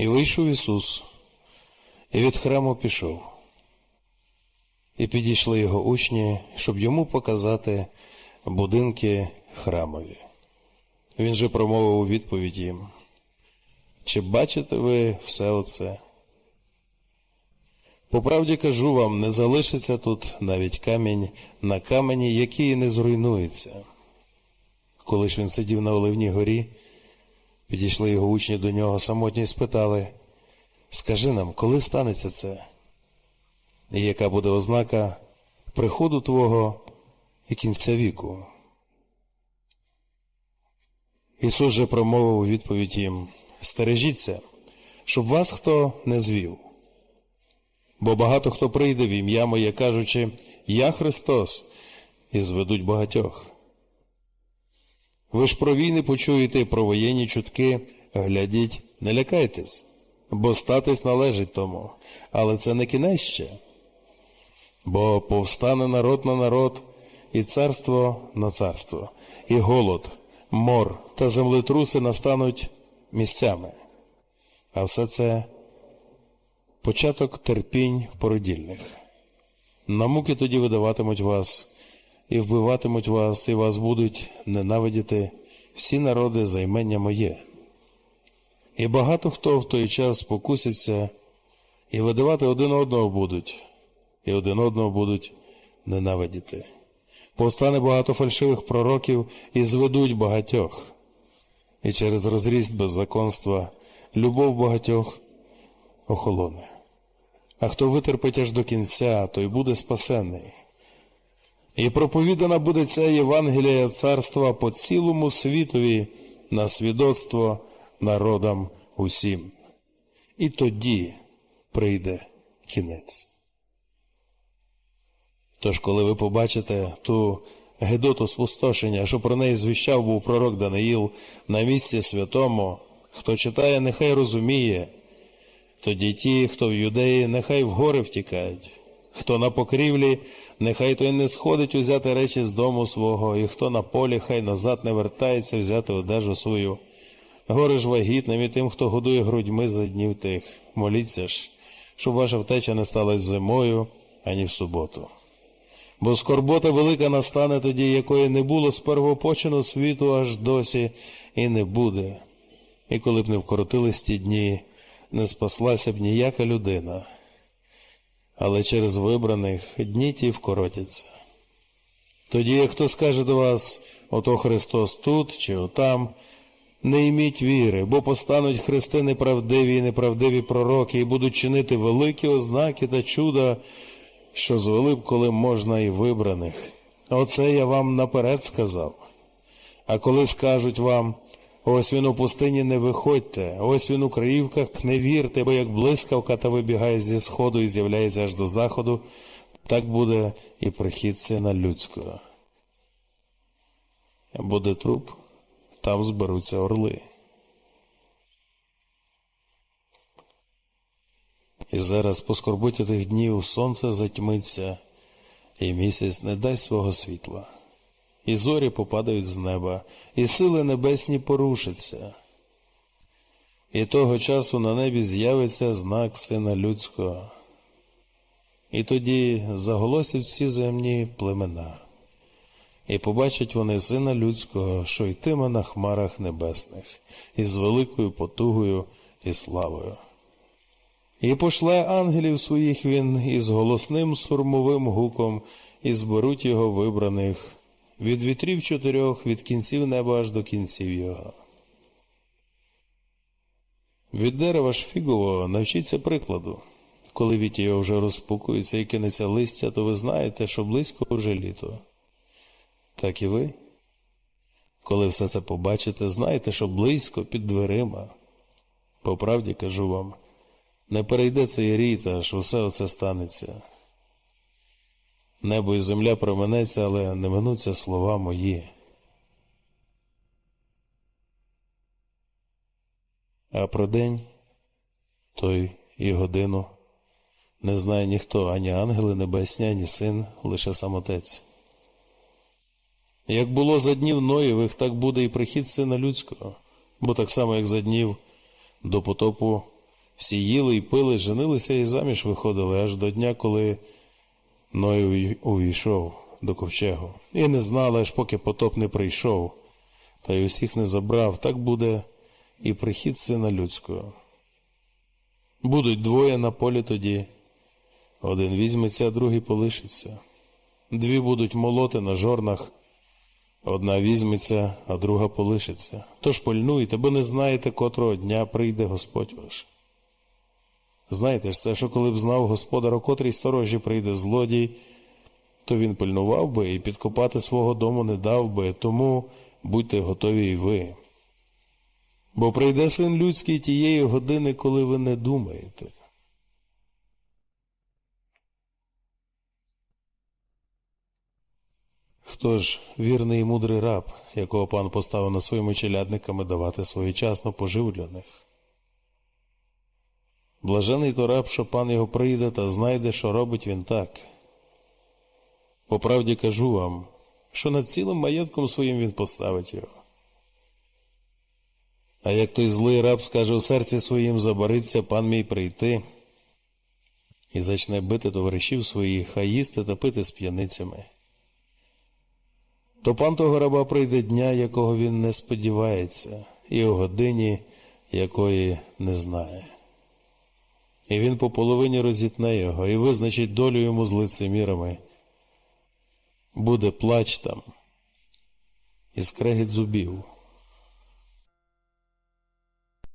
І вийшов Ісус, і від храму пішов. І підійшли його учні, щоб йому показати будинки храмові. Він же промовив у відповідь їм. Чи бачите ви все оце? По правді кажу вам, не залишиться тут навіть камінь на камені, який не зруйнується. Коли ж він сидів на Оливній горі, підійшли його учні до нього самотні і спитали, скажи нам, коли станеться це? І яка буде ознака приходу Твого і кінця віку? Ісус же промовив у відповідь їм, стережіться, щоб вас хто не звів. Бо багато хто прийде в ім'я моє, кажучи, Я Христос, і зведуть багатьох. Ви ж про війни почуєте, про воєнні чутки, глядіть, не лякайтесь, бо статись належить тому, але це не кінець ще. Бо повстане народ на народ, і царство на царство, і голод, мор та землетруси настануть місцями. А все це початок терпінь породільних. На муки тоді видаватимуть вас, і вбиватимуть вас, і вас будуть ненавидіти всі народи за імення моє. І багато хто в той час покуситься, і видавати один одного будуть, і один одного будуть ненавидіти. Повстане багато фальшивих пророків і зведуть багатьох, і через розріст беззаконства любов багатьох охолоне. А хто витерпить аж до кінця, той буде спасений. І проповідана буде ця Євангелія царства по цілому світові на свідоцтво народам усім. І тоді прийде кінець. Тож, коли ви побачите ту гедоту спустошення, що про неї звіщав був пророк Даниїл на місці святому, хто читає, нехай розуміє, тоді ті, хто в юдеї, нехай в гори втікають, хто на покрівлі, нехай той не сходить узяти речі з дому свого, і хто на полі, хай назад не вертається взяти одежу свою. Горе ж вагітним і тим, хто годує грудьми за днів тих. Моліться ж, щоб ваша втеча не сталася зимою, ані в суботу. Бо скорбота велика настане тоді, якої не було з первопочину світу аж досі, і не буде. І коли б не вкоротились ті дні, не спаслася б ніяка людина, але через вибраних дні ті вкоротяться. Тоді, хто скаже до вас, ото Христос тут чи отам, не йміть віри, бо постануть хрести неправдиві і неправдиві пророки, і будуть чинити великі ознаки та чуда, що звели б, коли можна і вибраних. Оце я вам наперед сказав. А коли скажуть вам, ось він у пустині не виходьте, ось він у краївках не вірте, бо як блискавка та вибігає зі сходу і з'являється аж до заходу, так буде і прихід сина людського. Буде труп, там зберуться орли. І зараз по скорботі тих днів сонце затьмиться, і місяць не дасть свого світла, і зорі попадають з неба, і сили небесні порушаться. І того часу на небі з'явиться знак Сина Людського. І тоді заголосять всі земні племена, і побачать вони Сина Людського, що йтиме на хмарах небесних, із великою потугою і славою. І пошле ангелів своїх він із голосним сурмовим гуком, і зберуть його вибраних від вітрів чотирьох, від кінців неба аж до кінців його. Від дерева ж фігового навчіться прикладу. Коли віті його вже розпукується і кинеться листя, то ви знаєте, що близько вже літо. Так і ви. Коли все це побачите, знаєте, що близько під дверима. По правді кажу вам, не перейде цей рід, аж усе оце станеться. Небо і земля променеться, але не минуться слова мої. А про день той і годину не знає ніхто, ані ангели небесні, ані син, лише сам отець. Як було за днів Ноєвих, так буде і прихід сина людського, бо так само, як за днів до потопу Всі їли і пили, женилися і заміж виходили аж до дня, коли Ной увійшов до ковчегу. І не знали, аж поки потоп не прийшов, та й усіх не забрав, так буде і прихід сина людського. Будуть двоє на полі тоді, один візьметься, а другий полишиться. Дві будуть молоти на жорнах, одна візьметься, а друга полишиться. Тож пильнуйте, бо не знаєте, котрого дня прийде Господь ваш. Знаєте ж це, що коли б знав господар, о котрій сторожі прийде злодій, то він пильнував би і підкопати свого дому не дав би, тому будьте готові й ви. Бо прийде син людський тієї години, коли ви не думаєте. Хто ж вірний і мудрий раб, якого пан поставив на своїми челядниками давати своєчасно поживу для них? Блажений то раб, що пан його прийде та знайде, що робить він так. По правді кажу вам, що над цілим маєтком своїм він поставить його. А як той злий раб скаже у серці своїм забариться пан мій прийти, і зачне бити товаришів своїх, а їсти та пити з п'яницями. То пан того раба прийде дня, якого він не сподівається, і у годині, якої не знає. І він по половині розітне його і визначить долю йому з лицемірами. Буде плач там і скрегіт зубів.